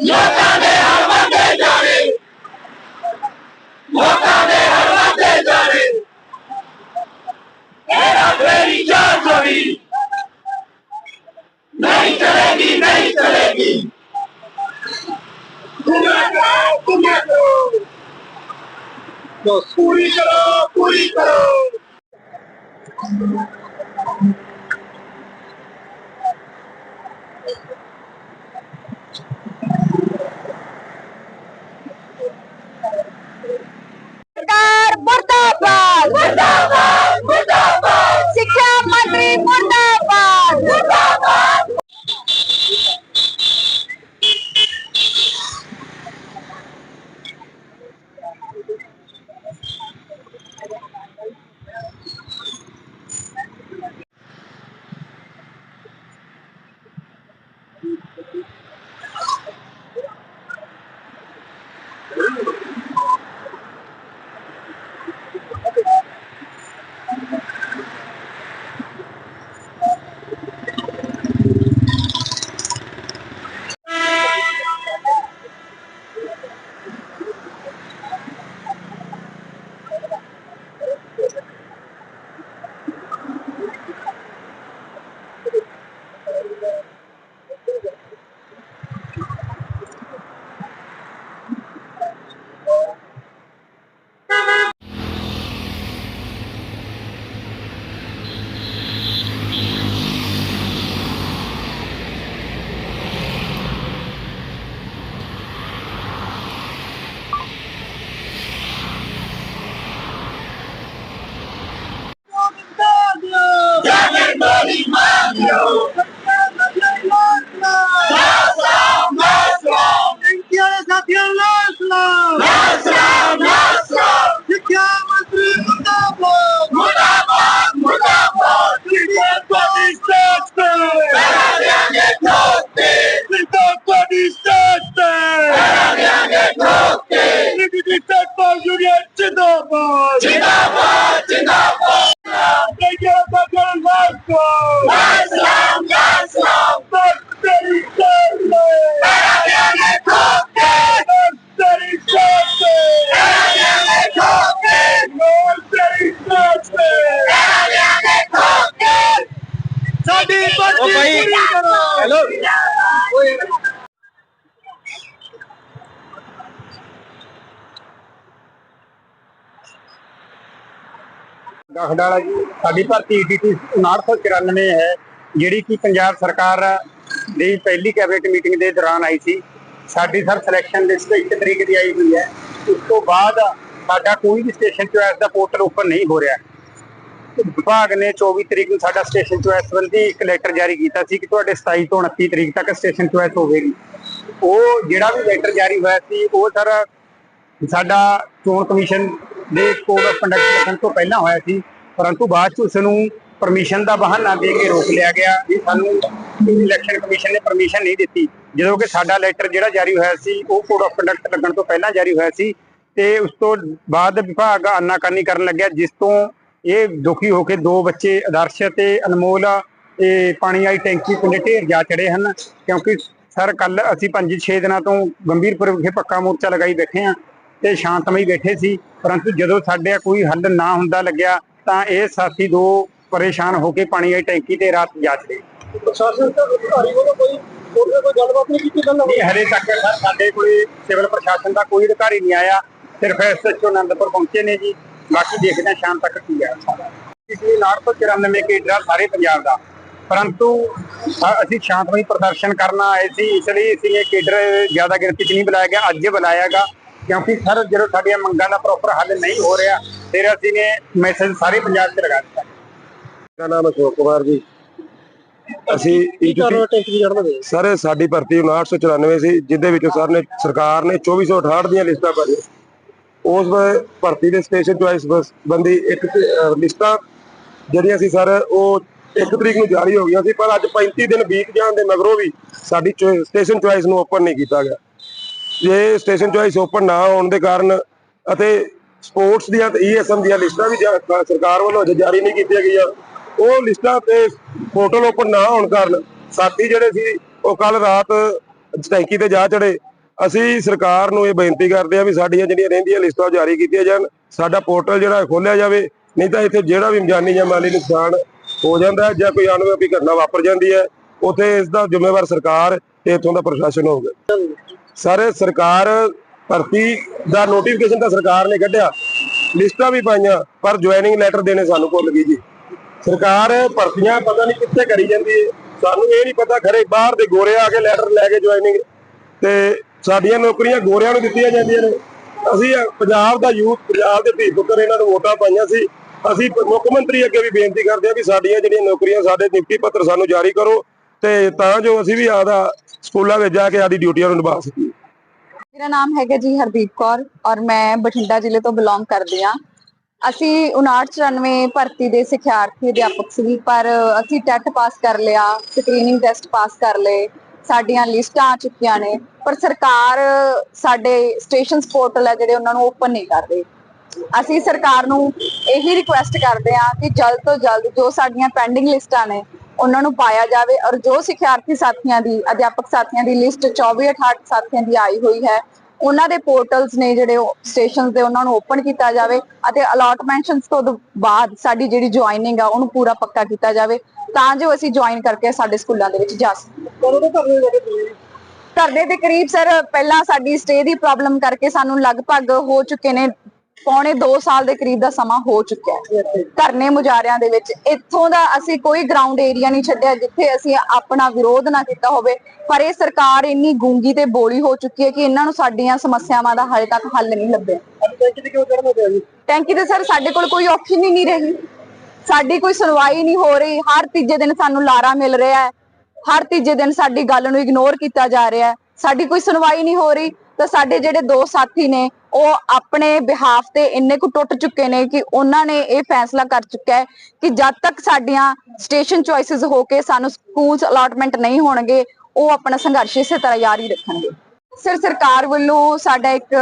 ਲੋਕਾਂ ਦੇ ਹਰਵੰਦੇ ਜਾਣੇ ਲੋਕਾਂ ਦੇ ਹਰਵੰਦੇ ਜਾਣੇ ਗਖਡਾਲਾ ਜੀ। ਸਾਡੀ ਭਰਤੀ ਈਟੀਟੀ 994 ਹੈ, ਜਿਹੜੀ ਕਿ ਪੰਜਾਬ ਸਰਕਾਰ ਦੀ ਪਹਿਲੀ ਕੈਬਨਿਟ ਮੀਟਿੰਗ ਦੇ ਦੌਰਾਨ ਆਈ ਸੀ। ਸਾਡੀ ਸਰ ਸਿਲੈਕਸ਼ਨ ਲਿਸਟ 1 ਤਰੀਕ ਦੀ ਆਈ ਹੋਈ ਹੈ। ਉਸ ਤੋਂ ਬਾਅਦ ਸਾਡਾ ਕੋਈ ਵੀ ਸਟੇਸ਼ਨ ਚੋਇਸ ਦਾ ਪੋਰਟਲ ਓਪਨ ਨਹੀਂ ਹੋ ਰਿਹਾ। ਵਿਭਾਗ ਨੇ 24 ਤਰੀਕ ਨੂੰ ਸਾਡਾ ਸਟੇਸ਼ਨ ਚੋਇਸ ਸੰਬੰਧੀ ਇੱਕ ਲੈਟਰ ਜਾਰੀ ਕੀਤਾ ਸੀ ਕਿ ਤੁਹਾਡੇ 27 ਤੋਂ 29 ਤਰੀਕ ਤੱਕ ਸਟੇਸ਼ਨ ਚੋਇਸ ਹੋਵੇਗੀ। ਉਹ ਜਿਹੜਾ ਵੀ ਲੈਟਰ ਜਾਰੀ ਹੋਇਆ ਸੀ, ਉਹ ਸਰ ਸਾਡਾ ਚੋਣ ਕਮਿਸ਼ਨ ਦੇ ਕੋਡ ਆਫ ਕੰਡਕਟ ਲਿਖਣ ਤੋਂ ਪਹਿਲਾਂ ਹੋਇਆ ਸੀ, ਪਰੰਤੂ ਬਾਅਦ ਚ ਉਸ ਨੂੰ ਪਰਮਿਸ਼ਨ ਦਾ ਬਹਾਨਾ ਦੇ ਕੇ ਰੋਕ ਲਿਆ ਗਿਆ ਵੀ ਸਾਨੂੰ ਇਲੈਕਸ਼ਨ ਕਮਿਸ਼ਨ ਨੇ ਪਰਮਿਸ਼ਨ ਨਹੀਂ ਦਿੱਤੀ। ਜਦੋਂ ਕਿ ਸਾਡਾ ਲੈਟਰ ਜਿਹੜਾ ਜਾਰੀ ਹੋਇਆ ਸੀ, ਉਹ ਕੋਡ ਆਫ ਕੰਡਕਟ ਲੱਗਣ ਤੋਂ ਪਹਿਲਾਂ ਜਾਰੀ ਹੋਇਆ ਸੀ ਤੇ ਉਸ ਤੋਂ ਬਾਅਦ ਵਿਭਾਗ ਆਨਾਕਾਨੀ ਕਰਨ ਲੱਗਿਆ, ਜਿਸ ਤੋਂ ਇਹ ਦੁਖੀ ਹੋ ਕੇ ਦੋ ਬੱਚੇ ਆਦਰਸ਼ ਤੇ ਅਨਮੋਲ ਇਹ ਪਾਣੀ ਵਾਲੀ ਟੈਂਕੀ ਪਿੰਡ ਢੇਰ ਜਾ ਚੜੇ ਹਨ। ਕਿਉਂਕਿ ਸਰ ਕੱਲ ਅਸੀਂ 5-6 ਦਿਨਾਂ ਤੋਂ ਗੰਭੀਰਪੁਰ ਵਿਖੇ ਪੱਕਾ ਮੋਰਚਾ ਲਗਾਈ ਬੈਠੇ ਹਾਂ। ਤੇ ਸ਼ਾਂਤਮਈ ਬੈਠੇ ਸੀ ਪਰੰਤੂ ਜਦੋਂ ਸਾਡੇ ਕੋਈ ਹੱਲ ਨਾ ਹੁੰਦਾ ਲੱਗਿਆ ਤਾਂ ਇਹ ਸਾਥੀ ਦੋ ਪਰੇਸ਼ਾਨ ਹੋ ਕੇ ਪਾਣੀ ਵਾਲੀ ਟੈਂਕੀ ਤੇ ਰਾਤ ਜਾ ਚੜੇ ਪ੍ਰਸ਼ਾਸਨ ਦਾ ਅਧਿਕਾਰੀ ਵੱਲੋਂ ਕੋਈ ਕੋਈ ਕੋਈ ਗੱਲਬਾਤ ਨਹੀਂ ਕੀਤੀ ਗੱਲ ਨਹੀਂ ਹਲੇ ਤੱਕ ਸਾਡੇ ਕੋਈ ਸਿਵਲ ਪ੍ਰਸ਼ਾਸਨ ਦਾ ਕੋਈ ਅਧਿਕਾਰੀ ਨਹੀਂ ਆਇਆ। ਸਿਰਫ ਐਸਐਚਓ ਆਨੰਦਪੁਰ ਪਹੁੰਚੇ ਨੇ ਜੀ। ਬਾਕੀ ਦੇਖਦੇ ਹਾਂ ਸ਼ਾਮ ਤੱਕ ਕੀ ਹੈ। ਪਿਛਲੀ 994 ਕੇਡਰ ਆ ਸਾਰੇ ਪੰਜਾਬ ਦਾ। ਪਰੰਤੂ ਅਸੀਂ ਸ਼ਾਂਤਮਈ ਪ੍ਰਦਰਸ਼ਨ ਕਰਨ ਆਏ ਸੀ ਇਸ ਲਈ ਅਸੀਂ ਇਹ ਕੇਡਰ ਜ਼ਿਆਦਾ ਗਿਣਤੀ 'ਚ ਨਹੀਂ ਬੁਲਾਇਆ ਗਿਆ ਅੱਜ ਬੁਲਾਇਆਗਾ ਕਿਉਂਕਿ ਸਰ ਜਦੋਂ ਸਾਡੀਆਂ ਮੰਗਾਂ ਦਾ ਪ੍ਰੋਪਰ ਹੱਲ ਨਹੀਂ ਹੋ ਰਿਹਾ ਫਿਰ ਅਸੀਂ ਨੇ ਮੈਸੇਜ ਸਾਰੇ ਪੰਜਾਬ 'ਚ ਲਗਾ ਦਿੱਤਾ। ਮੇਰਾ ਨਾਮ ਅਸ਼ੋਕ ਕੁਮਾਰ ਜੀ। ਅਸੀਂ ਸਰ ਸਾਡੀ ਭਰਤੀ 994 ਸੀ ਜਿੱਦੇ ਵਿੱਚ ਸਰ ਨੇ ਸਰਕਾਰ ਨੇ 2468 ਦੀਆਂ ਲਿਸਟਾਂ ਭਰੀਆਂ। ਉਸ ਵੇ- ਭਰਤੀ ਦੇ ਸਟੇਸ਼ਨ ਚੁਆਇਸ ਬੰਦੀ ਇੱਕ ਲਿਸਟਾਂ ਜਿਹੜੀਆਂ ਸੀ ਸਰ ਉਹ ਇੱਕ ਤਰੀਕ ਨੂੰ ਜਾਰੀ ਹੋ ਗਈਆਂ ਸੀ ਪਰ ਅੱਜ 35 ਦਿਨ ਬੀਤ ਜਾਣ ਦੇ ਮਗਰੋਂ ਵੀ ਸਾਡੀ ਸਟੇਸ਼ਨ ਚੁਆਇਸ ਨੂੰ ਓਪਨ ਨਹੀਂ ਕੀਤਾ ਗਿਆ। ਜੇ ਸਟੇਸ਼ਨ ਚੁਆਇਸ ਓਪਨ ਨਾ ਹੋਣ ਦੇ ਕਾਰਨ ਅਤੇ ਸਪੋਰਟਸ ਦੀਆਂ ਤੇ ਈਐਸਐਮ ਦੀਆਂ ਲਿਸਟਾਂ ਵੀ ਜਾ- ਸਰਕਾਰ ਵੱਲੋਂ ਅਜੇ ਜਾਰੀ ਨਹੀਂ ਕੀਤੀਆਂ ਗਈਆਂ, ਉਹ ਲਿਸਟਾਂ ਤੇ ਪੋਰਟਲ ਓਪਨ ਨਾ ਹੋਣ ਕਾਰਨ ਸਾਥੀ ਜਿਹੜੇ ਸੀ, ਉਹ ਕੱਲ ਰਾਤ ਟੈਂਕੀ ਤੇ ਜਾ ਚੜੇ ਅਸੀਂ ਸਰਕਾਰ ਨੂੰ ਇਹ ਬੇਨਤੀ ਕਰਦੇ ਆ ਵੀ ਸਾਡੀਆਂ ਜਿਹੜੀਆਂ ਰਹਿੰਦੀਆਂ ਲਿਸਟਾਂ ਉਹ ਜਾਰੀ ਕੀਤੀਆਂ ਜਾਣ। ਸਾਡਾ ਪੋਰਟਲ ਜਿਹੜਾ ਖੋਲਿਆ ਜਾਵੇ, ਨਹੀਂ ਤਾਂ ਇੱਥੇ ਜਿਹੜਾ ਵੀ ਜਾਨੀ ਜਾਂ ਮਾਲੀ ਨੁਕਸਾਨ ਹੋ ਜਾਂਦਾ ਹੈ ਜਾਂ ਕੋਈ ਅਣਵਿਆਪੀ ਘਟਨਾ ਵਾਪਰ ਜਾਂਦੀ ਹੈ, ਉੱਥੇ ਇਸ ਦਾ ਜ਼ਿੰਮੇਵਾਰ ਸਰਕਾਰ ਤੇ ਇੱਥੋਂ ਦਾ ਪ੍ਰਸ਼ਾਸਨ ਹੋਊਗਾ। ਸਾਰੇ ਸਰਕਾਰ ਭਰਤੀ ਦਾ ਨੋਟੀਫਿਕੇਸ਼ਨ ਤਾਂ ਸਰਕਾਰ ਨੇ ਕੱਢਿਆ। ਲਿਸਟਾਂ ਵੀ ਪਾਈਆਂ, ਪਰ ਜੁਆਇਨਿੰਗ ਲੈਟਰ ਦੇਣੇ ਸਾਨੂੰ ਭੁੱਲ ਗਈ ਜੀ। ਸਰਕਾਰ ਭਰਤੀਆਂ ਪਤਾ ਨਹੀਂ ਕਿੱਥੇ ਕਰੀ ਜਾਂਦੀ ਹੈ ਸਾਨੂੰ ਇਹ ਨਹੀਂ ਪਤਾ ਖਰੇ ਬਾਹਰ ਦੇ ਗੋਰੇ ਆ ਕੇ ਲੈਟਰ ਲੈ ਕੇ ਜੁਆਇਨਿੰਗ ਤੇ ਸਾਡੀਆਂ ਨੌਕਰੀਆਂ ਗੋਰਿਆਂ ਨੂੰ ਦਿੱਤੀਆਂ ਜਾਂਦੀਆਂ ਨੇ। ਅਸੀਂ ਪੰਜਾਬ ਦਾ ਯੂਥ, ਪੰਜਾਬ ਦੇ ਧੀ ਪੁੱਤਰ ਇਹਨਾਂ ਨੂੰ ਵੋਟਾਂ ਪਾਈਆਂ ਸੀ। ਅਸੀਂ ਮੁੱਖ ਮੰਤਰੀ ਅੱਗੇ ਵੀ ਬੇਨਤੀ ਕਰਦੇ ਹਾਂ ਵੀ ਸਾਡੀਆਂ ਜਿਹੜੀਆਂ ਨੌਕਰੀਆਂ, ਸਾਡੇ ਨਿਯੁਕਤੀ ਪੱਤਰ ਸਾਨੂੰ ਜਾਰੀ ਕਰੋ। ਤੇ ਤਾਂ ਜੋ ਅਸੀਂ ਵੀ ਆਦਾ ਸਕੂਲਾਂ ਵਿੱਚ ਜਾ ਕੇ ਆਦੀ ਡਿਊਟੀਆਂ ਨੂੰ ਨਿਭਾ ਸਕੀਏ। ਮੇਰਾ ਨਾਮ ਹੈਗਾ ਜੀ ਹਰਦੀਪ ਕੌਰ ਔਰ ਮੈਂ ਬਠਿੰਡਾ ਜ਼ਿਲ੍ਹੇ ਤੋਂ ਬਿਲੋਂਗ ਕਰਦੀ ਆ ਅਸੀਂ 5994 ਭਰਤੀ ਦੇ ਸਿੱਖਿਆਰਥੀ ਅਧਿਆਪਕ ਸੀ ਪਰ ਅਸੀਂ ਟੈਟ ਪਾਸ ਕਰ ਲਿਆ ਸਕਰੀਨਿੰਗ ਟੈਸਟ ਪਾਸ ਕਰ ਲਏ, ਸਾਡੀਆਂ ਲਿਸਟਾਂ ਆ ਚੁੱਕੀਆਂ ਨੇ, ਪਰ ਸਰਕਾਰ ਸਾਡੇ ਸਟੇਸ਼ਨ ਪੋਰਟਲ ਹੈ ਜਿਹੜੇ ਉਹਨਾਂ ਨੂੰ ਓਪਨ ਨਹੀਂ ਕਰ ਰਹੀ ਅਸੀਂ ਸਰਕਾਰ ਨੂੰ ਇਹੀ ਰਿਕੁਐਸਟ ਕਰਦੇ ਹਾਂ ਕਿ ਜਲਦ ਤੋਂ ਜਲਦ ਜੋ ਸਾਡੀਆਂ ਪੈਂਡਿੰਗ ਲਿਸਟਾਂ ਨੇ ਉਹਨਾਂ ਨੂੰ ਪਾਇਆ ਜਾਵੇ ਔਰ ਜੋ ਸਿੱਖਿਆਰਥੀ ਸਾਥੀਆਂ ਦੀ, ਅਧਿਆਪਕ ਸਾਥੀਆਂ ਦੀ ਲਿਸਟ 24 68 ਸਾਥੀਆਂ ਦੀ ਆਈ ਹੋਈ ਹੈ, ਉਹਨਾਂ ਦੇ ਪੋਰਟਲਸ ਨੇ ਜਿਹੜੇ ਸਟੇਸ਼ਨਸ ਦੇ ਉਹਨਾਂ ਨੂੰ ਓਪਨ ਕੀਤਾ ਜਾਵੇ ਅਤੇ ਅਲਾਟਮੈਂਟਸ ਤੋਂ ਬਾਅਦ ਸਾਡੀ ਜਿਹੜੀ ਜੁਆਇਨਿੰਗ ਆ, ਉਹਨੂੰ ਪੂਰਾ ਪੱਕਾ ਕੀਤਾ ਜਾਵੇ ਤਾਂ ਜੋ ਅਸੀਂ ਜੁਆਇਨ ਕਰਕੇ ਸਾਡੇ ਸਕੂਲਾਂ ਦੇ ਵਿੱਚ ਜਾ ਸਕੀਏ। ਘਰ ਤੋਂ ਦੇ ਕਰੀਬ ਸਰ ਪਹਿਲਾਂ ਸਾਡੀ ਸਟੇ ਦੀ ਪ੍ਰੋਬਲਮ ਕਰਕੇ ਸਾਨੂੰ ਲਗਭਗ ਹੋ ਚੁੱਕੇ ਨੇ ਪੌਣੇ 2 ਸਾਲ ਦੇ ਕਰੀਬ ਦਾ ਸਮਾਂ ਹੋ ਚੁੱਕਿਆ ਹੈ। ਧਰਨੇ ਮੁਜ਼ਾਹਰਿਆਂ ਦੇ ਵਿੱਚ ਇੱਥੋਂ ਦਾ ਅਸੀਂ ਕੋਈ ਗਰਾਊਂਡ ਏਰੀਆ ਨਹੀਂ ਛੱਡਿਆ ਜਿੱਥੇ ਅਸੀਂ ਆਪਣਾ ਵਿਰੋਧ ਨਾ ਕੀਤਾ ਹੋਵੇ। ਪਰ ਇਹ ਸਰਕਾਰ ਇੰਨੀ ਗੂੰਗੀ ਤੇ ਬੋਲੀ ਹੋ ਚੁੱਕੀ ਹੈ ਕਿ ਇਹਨਾਂ ਨੂੰ ਸਾਡੀਆਂ ਸਮੱਸਿਆਵਾਂ ਦਾ ਹਾਲੇ ਤੱਕ ਹੱਲ ਨਹੀਂ ਲੱਭਿਆ। ਤੇ ਟੈਂਕੀ ਤੇ ਸਰ ਸਾਡੇ ਕੋਲ ਕੋਈ ਆਪਸ਼ਨ ਹੀ ਨਹੀਂ ਰਹੀ। ਸਾਡੀ ਕੋਈ ਸੁਣਵਾਈ ਨਹੀਂ ਹੋ ਰਹੀ। ਹਰ ਤੀਜੇ ਦਿਨ ਸਾਨੂੰ ਲਾਰਾ ਮਿਲ ਰਿਹਾ ਹੈ। ਹਰ ਤੀਜੇ ਦਿਨ ਸਾਡੀ ਗੱਲ ਨੂੰ ਇਗਨੋਰ ਕੀਤਾ ਜਾ ਰਿਹਾ ਹੈ। ਸਾਡੀ ਕੋਈ ਸੁਣਵਾਈ ਨਹੀਂ ਹੋ ਰਹੀ। ਤਾਂ ਸਾਡੇ ਜਿਹੜੇ ਦੋ ਸਾਥੀ ਨੇ, ਉਹ ਆਪਣੇ ਬਿਹਾਫ ਤੇ ਇੰਨੇ ਕੁ ਟੁੱਟ ਚੁੱਕੇ ਨੇ ਕਿ ਉਹਨਾਂ ਨੇ ਇਹ ਫੈਸਲਾ ਕਰ ਚੁੱਕਾ ਹੈ ਕਿ ਜਦ ਤੱਕ ਸਾਡੀਆਂ ਸਟੇਸ਼ਨ ਚੁਆਇਸਸ ਹੋ ਕੇ ਸਾਨੂੰ ਸਕੂਲਸ ਅਲਾਟਮੈਂਟ ਨਹੀਂ ਹੋਣਗੇ, ਉਹ ਆਪਣਾ ਸੰਘਰਸ਼ ਇਸੇ ਤਰ੍ਹਾਂ ਜਾਰੀ ਰੱਖਣਗੇ। ਸਰ, ਸਰਕਾਰ ਵੱਲੋਂ ਸਾਡਾ ਇੱਕ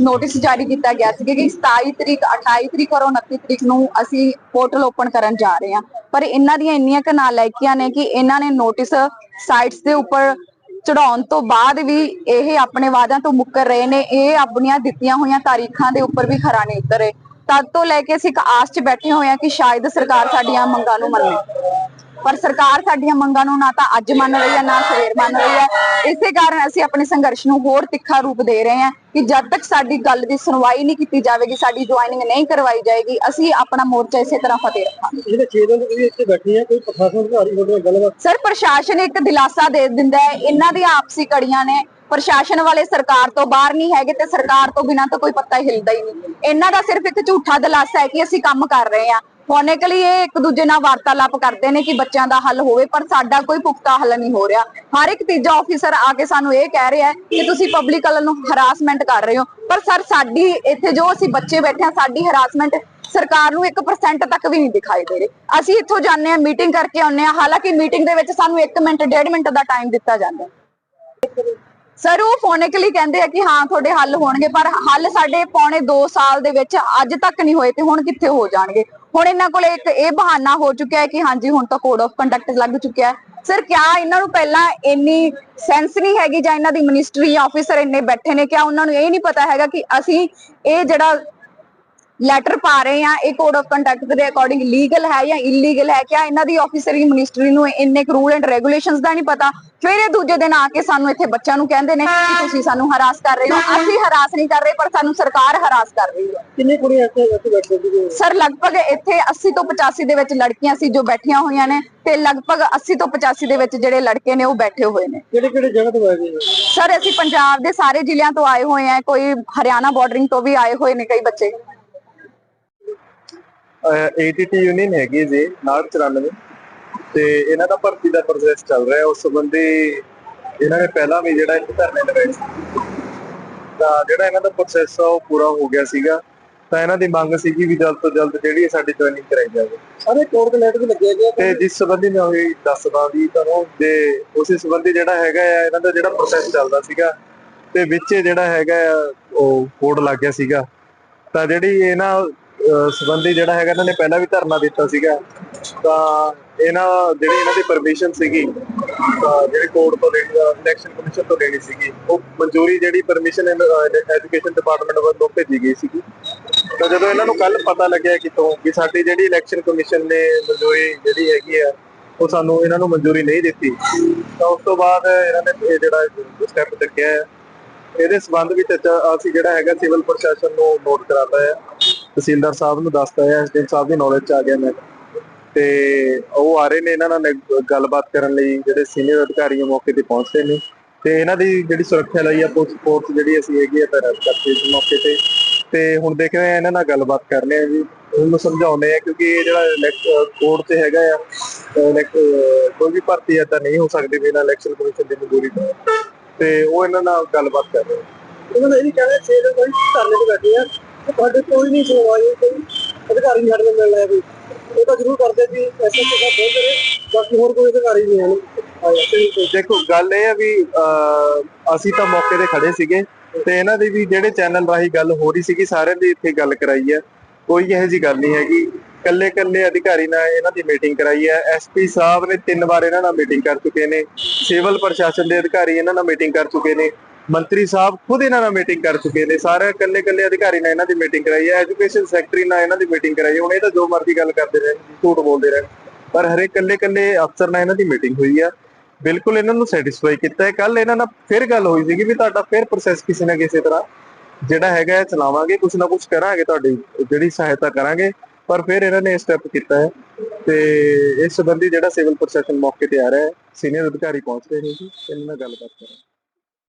ਨੋਟਿਸ ਜਾਰੀ ਕੀਤਾ ਗਿਆ ਸੀ ਕਿ 27 ਤਰੀਕ 28 ਤਰੀਕ ਔਰ 29 ਤਰੀਕ ਨੂੰ ਅਸੀਂ ਪੋਰਟਲ ਓਪਨ ਕਰਨ ਜਾ ਰਹੇ ਹਾਂ। ਪਰ ਇਹਨਾਂ ਦੀਆਂ ਇੰਨੀਆਂ ਕੁ ਲੈਕੀਆਂ ਨੇ ਕਿ ਇਹਨਾਂ ਨੇ ਨੋਟਿਸ ਸਾਈਟਸ ਦੇ ਉੱਪਰ ਚੜਾਉਣ ਤੋਂ ਬਾਅਦ ਵੀ ਇਹ ਆਪਣੇ ਵਾਅਦਿਆਂ ਤੋਂ ਮੁੱਕਰ ਰਹੇ ਨੇ, ਇਹ ਆਪਣੀਆਂ ਦਿੱਤੀਆਂ ਹੋਈਆਂ ਤਾਰੀਖਾਂ ਦੇ ਉੱਪਰ ਵੀ ਖਰਾ ਨਹੀਂ ਉਤਰੇ। ਤਦ ਤੋਂ ਲੈ ਕੇ ਅਸੀਂ ਇੱਕ ਆਸ 'ਚ ਬੈਠੇ ਹੋਏ ਹਾਂ ਕਿ ਸ਼ਾਇਦ ਸਰਕਾਰ ਸਾਡੀਆਂ ਮੰਗਾਂ ਨੂੰ ਮੰਨੇ। ਪਰ ਸਰਕਾਰ ਸਾਡੀਆਂ ਮੰਗਾਂ ਨੂੰ ਨਾ ਤਾਂ ਅੱਜ ਮੰਨ ਰਹੀ ਹੈ ਨਾ ਸਵੇਰ ਮੰਨ ਰਹੀ ਹੈ। ਇਸੇ ਕਾਰਨ ਅਸੀਂ ਆਪਣੇ ਸੰਘਰਸ਼ ਨੂੰ ਹੋਰ ਤਿੱਖਾ ਰੂਪ ਦੇ ਰਹੇ ਹਾਂ ਕਿ ਜਦ ਤੱਕ ਸਾਡੀ ਗੱਲ ਦੀ ਸੁਣਵਾਈ ਨਹੀਂ ਕੀਤੀ ਜਾਵੇਗੀ ਸਾਡੀ ਜੁਆਇਨਿੰਗ ਨਹੀਂ ਕਰਵਾਈ ਜਾਏਗੀ ਅਸੀਂ ਆਪਣਾ ਮੋਰਚਾ ਇਸੇ ਤਰ੍ਹਾਂ ਫਤਿਹ ਰੱਖਾਂਗੇ। ਜਿਹੜੇ 6 ਦਿਨ ਤੋਂ ਤੁਸੀਂ ਇੱਥੇ ਬੈਠੇ ਆ ਕੋਈ ਪ੍ਰਸ਼ਾਸਨ ਅਧਿਕਾਰੀ ਤੁਹਾਡੇ ਨਾਲ ਗੱਲਬਾਤ ਸਰ ਪ੍ਰਸ਼ਾਸਨ ਇੱਕ ਦਿਲਾਸਾ ਦੇ ਦਿੰਦਾ ਹੈ ਇਹਨਾਂ ਦੀਆਂ ਆਪਸੀ ਕੜੀਆਂ ਨੇ। ਪ੍ਰਸ਼ਾਸਨ ਵਾਲੇ ਸਰਕਾਰ ਤੋਂ ਬਾਹਰ ਨਹੀਂ ਹੈਗੇ ਤੇ ਸਰਕਾਰ ਤੋਂ ਬਿਨਾਂ ਤਾਂ ਕੋਈ ਪੱਤਾ ਹਿਲਦਾ ਹੀ ਨਹੀਂ। ਇਹਨਾਂ ਦਾ ਸਿਰਫ ਇੱਕ ਝੂਠਾ ਦਿਲਾਸਾ ਹੈ ਕਿ ਅਸੀਂ ਕੰਮ ਕਰ ਰਹੇ ਹਾਂ। ਫੋਨਿਕਲੀ ਇਹ ਇੱਕ ਦੂਜੇ ਨਾਲ ਵਾਰਤਾਲਾਪ ਕਰਦੇ ਨੇ ਕਿ ਬੱਚਿਆਂ ਦਾ ਹੱਲ ਹੋਵੇ, ਪਰ ਸਾਡਾ ਕੋਈ ਪੁਖਤਾ ਹੱਲ ਨਹੀਂ ਹੋ ਰਿਹਾ। ਹਰ ਇੱਕ ਤੀਜਾ ਆਫੀਸਰ ਆ ਕੇ ਸਾਨੂੰ ਇਹ ਕਹਿ ਰਿਹਾ ਕਿ ਤੁਸੀਂ ਪਬਲਿਕ ਵੱਲ ਨੂੰ ਹਰਾਸਮੈਂਟ ਕਰ ਰਹੇ ਹੋ। ਪਰ ਸਰ, ਸਾਡੀ ਇੱਥੇ ਜੋ ਅਸੀਂ ਬੱਚੇ ਬੈਠੇ ਆ ਸਾਡੀ ਹਰਾਸਮੈਂਟ ਸਰਕਾਰ ਨੂੰ 1% ਤੱਕ ਵੀ ਨਹੀਂ ਦਿਖਾਈ ਦੇ ਰਹੀ। ਅਸੀਂ ਇੱਥੋਂ ਜਾਂਦੇ ਆ ਮੀਟਿੰਗ ਕਰਕੇ ਆਉਂਦੇ ਆ ਹਾਲਾਂਕਿ ਮੀਟਿੰਗ ਦੇ ਵਿੱਚ ਸਾਨੂੰ 1 ਮਿੰਟ 1.5 ਮਿੰਟ ਦਾ ਟਾਈਮ ਦਿੱਤਾ ਜਾਂਦਾ ਸਰ, ਉਹ ਫੋਨਿਕਲੀ ਕਹਿੰਦੇ ਆ ਕਿ ਹਾਂ, ਤੁਹਾਡੇ ਹੱਲ ਹੋਣਗੇ, ਪਰ ਹੱਲ ਸਾਡੇ ਪੌਣੇ 2 ਸਾਲ ਦੇ ਵਿੱਚ ਅੱਜ ਤੱਕ ਨਹੀਂ ਹੋਏ ਤੇ ਹੁਣ ਕਿੱਥੇ ਹੋ ਜਾਣਗੇ? ਹੁਣ ਇਹਨਾਂ ਕੋਲ ਇੱਕ ਇਹ ਬਹਾਨਾ ਹੋ ਚੁੱਕਿਆ ਹੈ ਕਿ ਹਾਂਜੀ, ਹੁਣ ਤਾਂ ਕੋਡ ਆਫ ਕੰਡਕਟ ਲੱਗ ਚੁੱਕਿਆ ਹੈ। ਸਰ ਕਿਆ ਇਹਨਾਂ ਨੂੰ ਪਹਿਲਾਂ ਇੰਨੀ ਸੈਂਸ ਨਹੀਂ ਹੈਗੀ ਜਾਂ ਇਹਨਾਂ ਦੀ ਮਿਨਿਸਟਰੀ ਆਫੀਸਰ ਇੰਨੇ ਬੈਠੇ ਨੇ? ਕਿਆ ਉਹਨਾਂ ਨੂੰ ਇਹ ਨਹੀਂ ਪਤਾ ਹੈਗਾ ਕਿ ਅਸੀਂ ਇਹ ਜਿਹੜਾ ਲੈਟਰ ਪਾ ਰਹੇ ਆ ਇਹ ਕੋਡ ਆਫ ਕੰਡਕਟ ਦੇ ਅਕੋਰਡਿੰਗ ਲੀਗਲ ਹੈ ਜਾਂ ਇਲੀਗਲ ਹੈ ਕਿਆ ਇਹਨਾਂ ਦੀ ਆਫੀਸਰੀ ਮਿਨਿਸਟਰੀ ਨੂੰ ਇੰਨੇ ਰੂਲ ਐਂਡ ਰੈਗੂਲੇਸ਼ਨਸ ਦਾ ਨਹੀਂ ਪਤਾ? ਫਿਰ ਇਹ ਦੂਜੇ ਦਿਨ ਆ ਕੇ ਸਾਨੂੰ ਇੱਥੇ ਬੱਚਿਆਂ ਨੂੰ ਕਹਿੰਦੇ ਨੇ ਕਿ ਤੁਸੀਂ ਸਾਨੂੰ ਹਰਾਸ ਕਰ ਰਹੇ ਹੋ। ਅਸੀਂ ਹਰਾਸ ਨਹੀਂ ਕਰ ਰਹੇ ਪਰ ਸਾਨੂੰ ਸਰਕਾਰ ਹਰਾਸ ਕਰ ਰਹੀ ਹੈ। ਕਿੰਨੀ ਕੁੜੀਆਂ ਇੱਥੇ ਇੱਥੇ ਬੈਠੇ ਸੀ ਸਰ ਲਗਭਗ ਇੱਥੇ 80 ਤੋਂ 85 ਦੇ ਵਿੱਚ ਲੜਕੀਆਂ ਸੀ ਜੋ ਬੈਠੀਆਂ ਹੋਈਆਂ ਨੇ ਤੇ ਲਗਭਗ 80 ਤੋਂ 85 ਦੇ ਵਿੱਚ ਜਿਹੜੇ ਲੜਕੇ ਨੇ ਉਹ ਬੈਠੇ ਹੋਏ ਨੇ। ਕਿਹੜੇ ਕਿਹੜੇ ਜਗ੍ਹਾ ਤੋਂ ਆਏ ਜੀ ਸਰ ਅਸੀਂ ਪੰਜਾਬ ਦੇ ਸਾਰੇ ਜ਼ਿਲ੍ਹਿਆਂ ਤੋਂ ਆਏ ਹੋਏ ਆ ਕੋਈ ਹਰਿਆਣਾ ਬਾਰਡਰਿੰਗ ਤੋਂ ਵੀ ਆਏ ਹੋਏ ਨੇ ਕਈ ਬੱਚੇ। ਏਟੀਟੀ ਯੂਨੀਅਨ ਹੈਗੀ ਜੀ 994 ਤੇ ਇਹਨਾਂ ਦਾ ਭਰਤੀ ਦਾ ਪ੍ਰੋਸੈਸ ਚੱਲ ਰਿਹਾ ਉਸ ਸੰਬੰਧੀ ਇਹਨਾਂ ਨੇ ਪਹਿਲਾਂ ਵੀ ਜਿਹੜਾ ਇੱਕ ਧਰਨੇ ਲਗਾਏ ਸੀ। ਤਾਂ ਜਿਹੜਾ ਇਹਨਾਂ ਦਾ ਪ੍ਰੋਸੈਸ ਆ ਉਹ ਪੂਰਾ ਹੋ ਗਿਆ ਸੀਗਾ। ਤਾਂ ਇਹਨਾਂ ਦੀ ਮੰਗ ਸੀਗੀ ਵੀ ਜਲਦ ਤੋਂ ਜਲਦ ਜਿਹੜੀ ਸਾਡੀ ਜੁਆਇਨਿੰਗ ਕਰਾਈ ਜਾਵੇ। ਸਾਰੇ ਕੋਰਟ ਦੇ ਲੈਟਰ ਵੀ ਲੱਗੇ ਗਏ ਤੇ ਜਿਸ ਸੰਬੰਧੀ ਮੈਂ ਉਹੀ ਦੱਸਦਾ ਵੀ ਤੁਹਾਨੂੰ ਤੇ ਉਸੇ ਸੰਬੰਧੀ ਜਿਹੜਾ ਹੈਗਾ ਆ ਇਹਨਾਂ ਦਾ ਜਿਹੜਾ ਪ੍ਰੋਸੈਸ ਚੱਲਦਾ ਸੀਗਾ ਤੇ ਵਿੱਚ ਜਿਹੜਾ ਹੈਗਾ ਉਹ ਕੋਡ ਲੱਗ ਗਿਆ ਸੀਗਾ। ਤਾਂ ਜਿਹੜੀ ਇਹਨਾਂ ਸੰਬੰਧੀ ਜਿਹੜਾ ਹੈਗਾ ਇਹਨਾਂ ਨੇ ਪਹਿਲਾਂ ਵੀ ਧਰਨਾ ਦਿੱਤਾ ਸੀਗਾ। ਤਾਂ ਇਹਨਾਂ ਜਿਹੜੀ ਇਹਨਾਂ ਦੀ ਪਰਮਿਸ਼ਨ ਸੀਗੀ, ਤਾਂ ਕੋਰਟ ਤੋਂ ਲੈਣੀ ਇਲੈਕਸ਼ਨ ਕਮਿਸ਼ਨ ਤੋਂ ਲੈਣੀ ਸੀਗੀ, ਉਹ ਮਨਜ਼ੂਰੀ ਜਿਹੜੀ ਪਰਮਿਸ਼ਨ ਐਜੂਕੇਸ਼ਨ ਡਿਪਾਰਟਮੈਂਟ ਵੱਲੋਂ ਭੇਜੀ ਗਈ ਸੀਗੀ। ਤਾਂ ਜਦੋਂ ਇਹਨਾਂ ਨੂੰ ਕੱਲ ਪਤਾ ਲੱਗਿਆ ਕਿਤੋਂ ਕਿ ਸਾਡੀ ਜਿਹੜੀ ਇਲੈਕਸ਼ਨ ਕਮਿਸ਼ਨ ਨੇ ਮਨਜ਼ੂਰੀ ਜਿਹੜੀ ਹੈਗੀ ਆ, ਉਹ ਸਾਨੂੰ ਇਹਨਾਂ ਨੂੰ ਮਨਜ਼ੂਰੀ ਨਹੀਂ ਦਿੱਤੀ। ਤਾਂ ਉਸ ਤੋਂ ਬਾਅਦ ਇਹਨਾਂ ਨੇ ਇਹ ਜਿਹੜਾ ਸਟੈਪ ਚੱਕਿਆ ਇਹਦੇ ਸਬੰਧ ਵਿੱਚ ਅਸੀਂ ਜਿਹੜਾ ਹੈਗਾ ਸਿਵਲ ਪ੍ਰਸ਼ਾਸਨ ਨੂੰ ਨੋਟ ਕਰਾਤਾ ਹੈ ਤਹਿਸੀਲਦਾਰ ਸਾਹਿਬ ਨੂੰ ਦੱਸਤਾ ਹੈ, ਐਸਡੀਐਮ ਸਾਹਿਬ ਦੀ ਨੌਲੇਜ ਚ ਆ ਗਿਆ ਮੈਂ। ਤੇ ਉਹ ਆ ਰਹੇ ਨੇ ਇਹਨਾਂ ਨਾਲ ਗੱਲਬਾਤ ਕਰਨ ਲਈ, ਜਿਹੜੇ ਸੀਨੀਅਰ ਅਧਿਕਾਰੀ ਮੌਕੇ ਤੇ ਪਹੁੰਚਦੇ ਨੇ। ਤੇ ਇਹਨਾਂ ਦੀ ਜਿਹੜੀ ਸੁਰੱਖਿਆ ਲਈ ਆ, ਪੁਲਿਸ ਫੋਰਸ ਜਿਹੜੀ ਅਸੀਂ ਹੈਗੀ ਆ ਤੈਨਾਤ ਕਰਤੀ ਇਸ ਮੌਕੇ ਤੇ। ਤੇ ਹੁਣ ਦੇਖ ਰਹੇ ਆ, ਇਹਨਾਂ ਨਾਲ ਗੱਲਬਾਤ ਕਰਨੇ ਆ ਜੀ। ਉਹਨੂੰ ਸਮਝਾਉਂਦੇ ਆ, ਕਿਉਂਕਿ ਇਹ ਜਿਹੜਾ ਕੋਰਟ ਤੇ ਹੈਗਾ ਆ ਕੋਈ ਵੀ ਭਰਤੀ ਏਦਾਂ ਨਹੀਂ ਹੋ ਸਕਦੀ ਬਿਨਾਂ ਇਲੈਕਸ਼ਨ ਕਮਿਸ਼ਨ ਦੀ ਮਨਜ਼ੂਰੀ ਤੋਂ। ਤੇ ਉਹ ਇਹਨਾਂ ਨਾਲ ਗੱਲਬਾਤ ਕਰ ਰਹੇ ਆ। ਉਹਨਾਂ ਨੇ ਇਹ ਨਹੀਂ ਕਹਿਣਾ ਛੇ ਦਿਨ ਕੋਈ ਧਰਨੇ ਤੇ ਬੈਠੇ ਆ। ਤੁਹਾਡੇ ਕੋਈ ਨਹੀਂ ਸੁਣਵਾਈ ਕੋਈ ਅਧਿਕਾਰੀ ਨਹੀਂ ਸਾਡੇ ਨਾਲ ਮਿਲਣਾ ਕੋਈ। ਇਹ ਤਾਂ ਜ਼ਰੂਰ ਕਰਦੇ ਵੀ ਐਸਐਸਪੀ ਸਾਹਿਬ ਬਹੁਤ ਕਰੇ, ਬਾਕੀ ਹੋਰ ਕੋਈ ਅਧਿਕਾਰੀ ਨਹੀਂ ਹਨ ਦੇਖੋ, ਗੱਲ ਇਹ ਆ ਵੀ ਅਸੀਂ ਤਾਂ ਮੌਕੇ ਤੇ ਖੜੇ ਸੀਗੇ ਤੇ ਇਹਨਾਂ ਦੀ ਵੀ ਜਿਹੜੇ ਚੈਨਲ ਰਾਹੀਂ ਗੱਲ ਹੋ ਰਹੀ ਸੀਗੀ, ਸਾਰਿਆਂ ਦੀ ਇੱਥੇ ਗੱਲ ਕਰਾਈ ਹੈ ਕੋਈ ਇਹੋ ਜੀ ਗੱਲ ਨਹੀਂ ਹੈਗੀ। ਕੱਲੇ ਕੱਲੇ ਅਧਿਕਾਰੀ ਨਾਲ ਇਹਨਾਂ ਦੀ ਮੀਟਿੰਗ ਕਰਾਈ ਹੈ ਐਸਪੀ ਸਾਹਿਬ ਨੇ ਤਿੰਨ ਵਾਰ ਇਹਨਾਂ ਨਾਲ ਮੀਟਿੰਗ ਕਰ ਚੁੱਕੇ ਨੇ। ਸਿਵਲ ਪ੍ਰਸ਼ਾਸਨ ਦੇ ਅਧਿਕਾਰੀ ਇਹਨਾਂ ਨਾਲ ਮੀਟਿੰਗ ਕਰ ਚੁੱਕੇ ਨੇ। ਮੰਤਰੀ ਸਾਹਿਬ ਖੁਦ ਇਹਨਾਂ ਨਾਲ ਮੀਟਿੰਗ ਕਰ ਚੁੱਕੇ ਨੇ, ਸਾਰੇ ਕੱਲੇ ਕੱਲੇ ਅਧਿਕਾਰੀ ਨਾਲ ਇਹਨਾਂ ਦੀ ਮੀਟਿੰਗ ਕਰਾਈ ਹੈ ਐਜੂਕੇਸ਼ਨ ਸੈਕਟਰੀ ਨਾਲ ਇਹਨਾਂ ਦੀ ਮੀਟਿੰਗ ਕਰਾਈ ਹੁਣ ਇਹ ਤਾਂ ਜੋ ਮਰਜ਼ੀ ਗੱਲ ਕਰਦੇ ਰਹਿਣ ਝੂਠ ਬੋਲਦੇ ਰਹਿਣ ਪਰ ਹਰੇਕ ਕੱਲੇ ਕੱਲੇ ਅਫਸਰ ਨਾਲ ਇਹਨਾਂ ਦੀ ਮੀਟਿੰਗ ਹੋਈ ਆ। ਬਿਲਕੁਲ ਇਹਨਾਂ ਨੂੰ ਸੈਟੀਸਫਾਈ ਕੀਤਾ ਹੈ। ਕੱਲ ਇਹਨਾਂ ਨਾਲ ਫਿਰ ਗੱਲ ਹੋਈ ਸੀਗੀ ਵੀ ਤੁਹਾਡਾ ਫਿਰ ਪ੍ਰੋਸੈਸ ਕਿਸੇ ਨਾ ਕਿਸੇ ਤਰ੍ਹਾਂ, ਜਿਹੜਾ ਹੈਗਾ ਚਲਾਵਾਂਗੇ ਕੁਝ ਨਾ ਕੁਝ ਕਰਾਂਗੇ ਤੁਹਾਡੀ, ਜਿਹੜੀ ਸਹਾਇਤਾ ਕਰਾਂਗੇ, ਪਰ ਫਿਰ ਇਹਨਾਂ ਨੇ ਸਟੈਪ ਕੀਤਾ ਹੈ ਤੇ ਇਸ ਸੰਬੰਧੀ ਜਿਹੜਾ ਸਿਵਲ ਪ੍ਰਸ਼ਾਸਨ ਮੌਕੇ ਤੇ ਆ ਰਿਹਾ ਹੈ ਸੀਨੀਅਰ ਅਧਿਕਾਰੀ ਪਹੁੰਚ ਰਹੇ ਨੇ ਜੀ, ਇਹਨਾਂ ਨਾਲ ਗੱਲਬਾਤ ਕਰਾਂਗੇ।